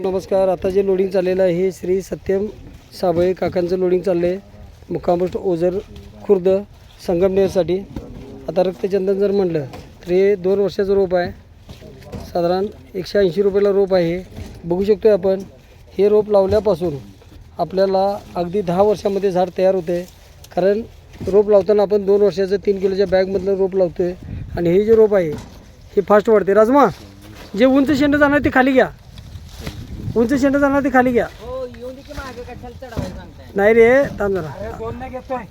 नमस्कार आता जे लोडिंग चाललेलं आहे हे श्री सत्यम साबळे काकांचं लोडिंग चाललं आहे मुक्कामपोस्ट ओझर खुर्द संगमनेरसाठी आता रक्तचंदन जर म्हणलं तर हे दोन वर्षाचं रोप आहे. साधारण एकशे ऐंशी रुपयाला रोप आहे. बघू शकतो आपण हे रोप लावल्यापासून आपल्याला अगदी दहा वर्षामध्ये झाड तयार होते. कारण रोप लावताना आपण दोन वर्षाचं तीन किलोच्या बॅगमधलं रोप लावतो आहे आणि हे जे रोप आहे हे फास्ट वाढते. राजमा जे उंच शेंड जाणार ते खाली घ्या. उंच शेंड जाणार ते खाली घ्या. हो येऊन दे की मागे कशाला चढावायचं सांगताय. नाही रे थांब जरा.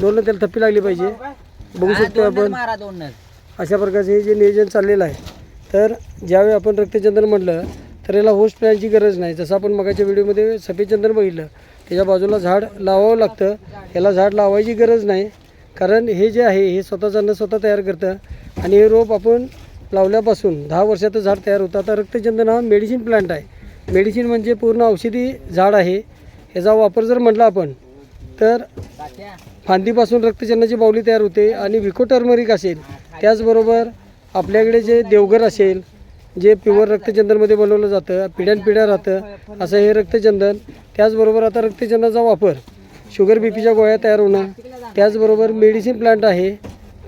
दोन त्याला थप्पी लागली पाहिजे. बघू शकतो आपण. मारा अशा प्रकारचे हे जे नियोजन चाललेलं आहे तर ज्यावेळी आपण रक्तचंदन म्हटलं तर याला होस्ट प्लॅनची गरज नाही. जसं आपण मगाच्या व्हिडिओमध्ये सफेद चंदन बघितलं त्याच्या बाजूला झाड लावावं लागतं. याला झाड लावायची गरज नाही. कारण हे जे आहे हे स्वतःचं अन्न स्वतः तयार करतं. आणि हे रोप आपण लावल्यापासून दहा वर्षाचं झाड तयार होतं आता रक्तचंदन हा मेडिसिन प्लांट आहे. मेडिसिन म्हणजे पूर्ण औषधी झाड आहे. ह्याचा वापर जर म्हटला आपण तर फांदीपासून रक्तचंदनाची बावली तयार होते आणि विको टर्मरिक असेल. त्याचबरोबर आपल्याकडे जे देवघर असेल जे प्युअर रक्तचंदनमध्ये बनवलं जातं पिढ्यानपिढ्या राहतं असं हे रक्तचंदन. त्याचबरोबर आता रक्तचंदनाचा वापर शुगर बी पीच्या गोळ्या तयार होणं. त्याचबरोबर मेडिसिन प्लांट आहे.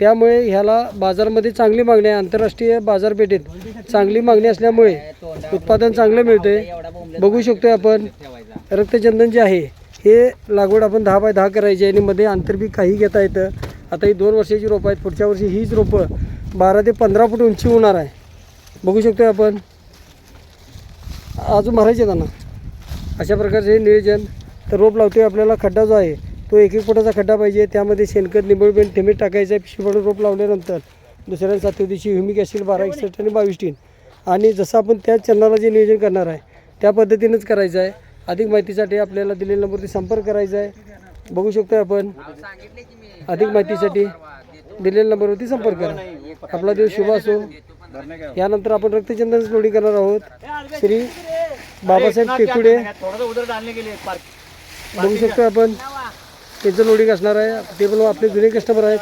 त्यामुळे ह्याला बाजारामध्ये चांगली मागणी आहे. आंतरराष्ट्रीय बाजारपेठेत चांगली मागणी असल्यामुळे उत्पादन चांगलं मिळते एवढा बघू शकतो आपण रक्तचंदन जे आहे हे लागवड आपण दहा बाय दहा करायची आणि मध्ये आंतरबी काही घेता येतं. आता ही दोन वर्षाची रोपं आहेत. पुढच्या वर्षी हीच रोपं बारा ते पंधरा फूट उंची होणार आहे. बघू शकतोय आपण. अजून मारायचे त्यांना अशा प्रकारचे हे नियोजन तर रोप लावतोय आपल्याला खड्डा जो आहे तो एक एक फुटाचा खड्डा पाहिजे. त्यामध्ये शेणखत निबळबेण थेंबे टाकायचं. आहे पिशवी पाडून रोप लावल्यानंतर दुसऱ्या सातव्या दिवशी ह्युमिक ॲसिड बारा एकसष्ट आणि बावीस टीन. आणि जसं आपण त्या चंदनाला जे नियोजन करणार आहे त्या पद्धतीनेच करायचं आहे. अधिक माहितीसाठी आपल्याला दिलेल्या नंबरवरती संपर्क करायचा आहे. बघू शकतो आपण. अधिक माहितीसाठी दिलेल्या नंबरवरती संपर्क करा. आपला दिवस शुभ असो. यानंतर आपण रक्तचंदन लोडिंग करणार आहोत. श्री बाबासाहेब टेकुडे. बघू शकतो आपण. त्यांचं लोडिंग असणार आहे. ते पण आपले जुने कस्टमर आहेत.